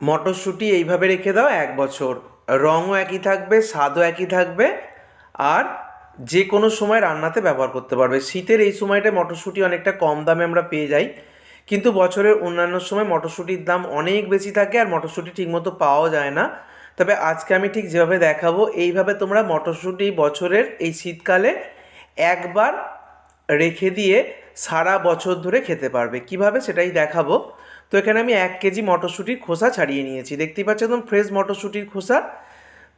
মটরশুঁটি এইভাবে রেখে দাও এক বছর। রঙও একই থাকবে, স্বাদও একই থাকবে আর যে কোনো সময় রান্নাতে ব্যবহার করতে পারবে। শীতের এই সময়টা মটরশুঁটি অনেকটা কম দামে আমরা পেয়ে যাই। কিন্তু বছরের অন্যান্য সময় মটরশুঁটির দাম অনেক বেশি থাকে আর মটরশুঁটি ঠিকমতো পাওয়াও যায় না। তবে আজকে আমি ঠিক যেভাবে দেখাবো, এইভাবে তোমরা মটরশুঁটি বছরের এই শীতকালে একবার রেখে দিয়ে সারা বছর ধরে খেতে পারবে। কীভাবে সেটাই দেখাবো। তো এখানে আমি এক কেজি মটরশুঁটির খোসা ছাড়িয়ে নিয়েছি। দেখতেই পাচ্ছ একদম ফ্রেশ মটরশুঁটির খোসা।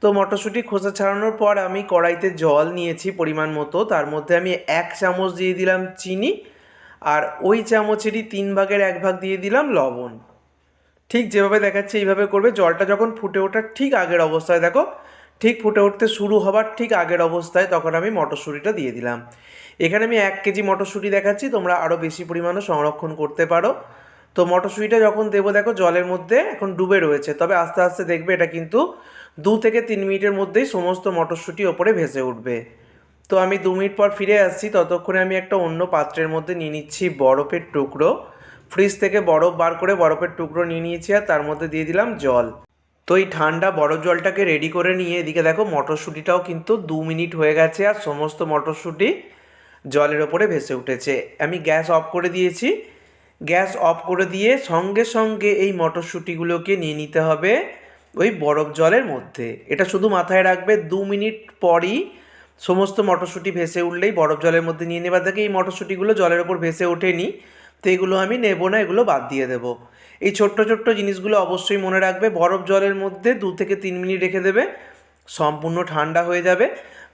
তো মটরশুঁটির খোসা ছাড়ানোর পর আমি কড়াইতে জল নিয়েছি পরিমাণ মতো। তার মধ্যে আমি এক চামচ দিয়ে দিলাম চিনি আর ওই চামচেরই তিন ভাগের এক ভাগ দিয়ে দিলাম লবণ। ঠিক যেভাবে দেখাচ্ছে এইভাবে করবে। জলটা যখন ফুটে ওঠার ঠিক আগের অবস্থায়, দেখো, ঠিক ফুটে উঠতে শুরু হবার ঠিক আগের অবস্থায় তখন আমি মটরশুঁটিটা দিয়ে দিলাম। এখানে আমি এক কেজি মটরশুঁটি দেখাচ্ছি। তোমরা আরও বেশি পরিমাণে সংরক্ষণ করতে পারো। তো মটরশুঁটিটা যখন দেবো, দেখো জলের মধ্যে এখন ডুবে রয়েছে। তবে আস্তে আস্তে দেখবে এটা কিন্তু দু থেকে তিন মিনিটের মধ্যেই সমস্ত মটরশুঁটি ওপরে ভেসে উঠবে। তো আমি দু মিনিট পর ফিরে আসছি। ততক্ষণে আমি একটা অন্য পাত্রের মধ্যে নিয়ে নিচ্ছি বরফের টুকরো। ফ্রিজ থেকে বরফ বার করে বরফের টুকরো নিয়ে নিয়েছি আর তার মধ্যে দিয়ে দিলাম জল। তো এই ঠান্ডা বরফ জলটাকে রেডি করে নিয়ে এদিকে দেখো মটরশুঁটিটাও কিন্তু দু মিনিট হয়ে গেছে আর সমস্ত মটরশুঁটি জলের ওপরে ভেসে উঠেছে। আমি গ্যাস অফ করে দিয়েছি। গ্যাস অফ করে দিয়ে সঙ্গে সঙ্গে এই মটরশুঁটিগুলোকে নিয়ে নিতে হবে ওই বরফ জলের মধ্যে। এটা শুধু মাথায় রাখবে, দু মিনিট পরই সমস্ত মটরশুঁটি ভেসে উঠলেই বরফ জলের মধ্যে নিয়ে নেবার থেকে এই মটরশুঁটিগুলো জলের ওপর ভেসে ওঠেনি, তো এগুলো আমি নেব না, এগুলো বাদ দিয়ে দেবো। এই ছোট্ট ছোট্ট জিনিসগুলো অবশ্যই মনে রাখবে, বরফ জলের মধ্যে দু থেকে তিন মিনিট রেখে দেবে, সম্পূর্ণ ঠান্ডা হয়ে যাবে।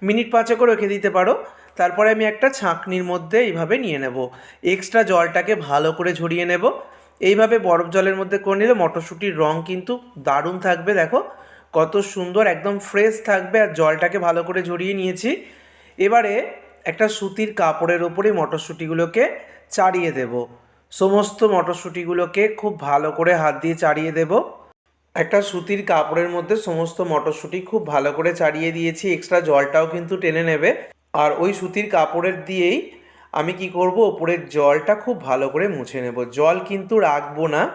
মিনিট পাঁচেকও রেখে দিতে পারো তারপরে আমি একটা ছাঁকনির মধ্যে এইভাবে নিয়ে নেব। এক্সট্রা জলটাকে ভালো করে ঝরিয়ে নেব। এইভাবে বরফ জলের মধ্যে করে নিলে মটরশুঁটির রং কিন্তু দারুণ থাকবে, দেখো। কত সুন্দর, একদম ফ্রেশ থাকবে আর জলটাকে ভালো করে ঝরিয়ে নিয়েছি। এবারে একটা সুতির কাপড়ের ওপরে মটরশুঁটিগুলোকে চাড়িয়ে দেব। সমস্ত মটরশুঁটিগুলোকে খুব ভালো করে হাত দিয়ে চাড়িয়ে দেব। একটা সুতির কাপড়ের মধ্যে সমস্ত মটরশুঁটি খুব ভালো করে চাড়িয়ে দিয়েছি। এক্সট্রা জলটাও কিন্তু টেনে নেবে। আর ওই সুতির কাপড়ের দিয়েই আমি কি করব? ওপরের জলটা খুব ভালো করে মুছে নেব। জল কিন্তু রাখব না।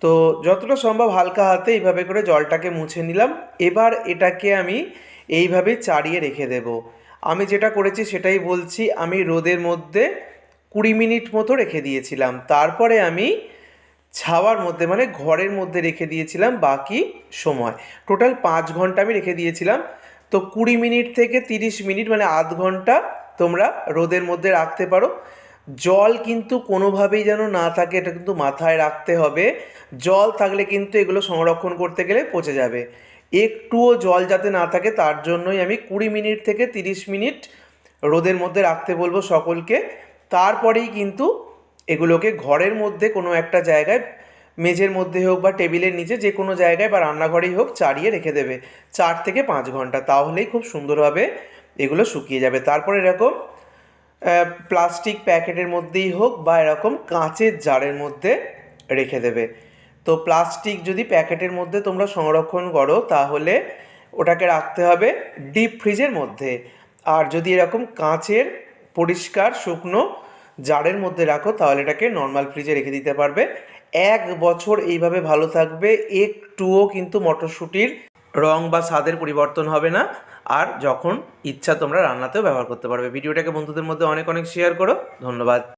তো যতটা সম্ভব হালকা হাতে এইভাবে করে জলটাকে মুছে নিলাম। এবার এটাকে আমি এইভাবে চাড়িয়ে রেখে দেব। আমি যেটা করেছি সেটাই বলছি, আমি রোদের মধ্যে কুড়ি মিনিট মতো রেখে দিয়েছিলাম। তারপরে আমি ছাওয়ার মধ্যে মানে ঘরের মধ্যে রেখে দিয়েছিলাম বাকি সময়। টোটাল পাঁচ ঘণ্টা আমি রেখে দিয়েছিলাম। তো কুড়ি মিনিট থেকে তিরিশ মিনিট মানে আধ ঘণ্টা তোমরা রোদের মধ্যে রাখতে পারো। জল কিন্তু কোনোভাবেই যেন না থাকে, এটা কিন্তু মাথায় রাখতে হবে। জল থাকলে কিন্তু এগুলো সংরক্ষণ করতে গেলে পচে যাবে। একটুও জল যাতে না থাকে, তার জন্যই আমি কুড়ি মিনিট থেকে তিরিশ মিনিট রোদের মধ্যে রাখতে বলব সকলকে। তারপরেই কিন্তু এগুলোকে ঘরের মধ্যে কোনো একটা জায়গায় মেঝের মধ্যে হোক বা টেবিলের নিচে যে কোনো জায়গায় বা রান্নাঘরেই হোক চাড়িয়ে রেখে দেবে। চার থেকে পাঁচ ঘণ্টা, তাহলেই খুব সুন্দরভাবে এগুলো শুকিয়ে যাবে। তারপর এরকম প্লাস্টিক প্যাকেটের মধ্যেই হোক বা এরকম কাঁচের জারের মধ্যে রেখে দেবে। তো প্লাস্টিক যদি প্যাকেটের মধ্যে তোমরা সংরক্ষণ করো, তাহলে ওটাকে রাখতে হবে ডিপ ফ্রিজের মধ্যে। আর যদি এরকম কাঁচের পরিষ্কার শুকনো জারের মধ্যে রাখো, তাহলে এটাকে নর্মাল ফ্রিজে রেখে দিতে পারবে। এক বছর এইভাবে ভালো থাকবে, একটুও কিন্তু মটরশুঁটির রং বা স্বাদের পরিবর্তন হবে না। আর যখন ইচ্ছা তোমরা রান্নাতেও ব্যবহার করতে পারবে। ভিডিওটাকে বন্ধুদের মধ্যে অনেক অনেক শেয়ার করো। ধন্যবাদ।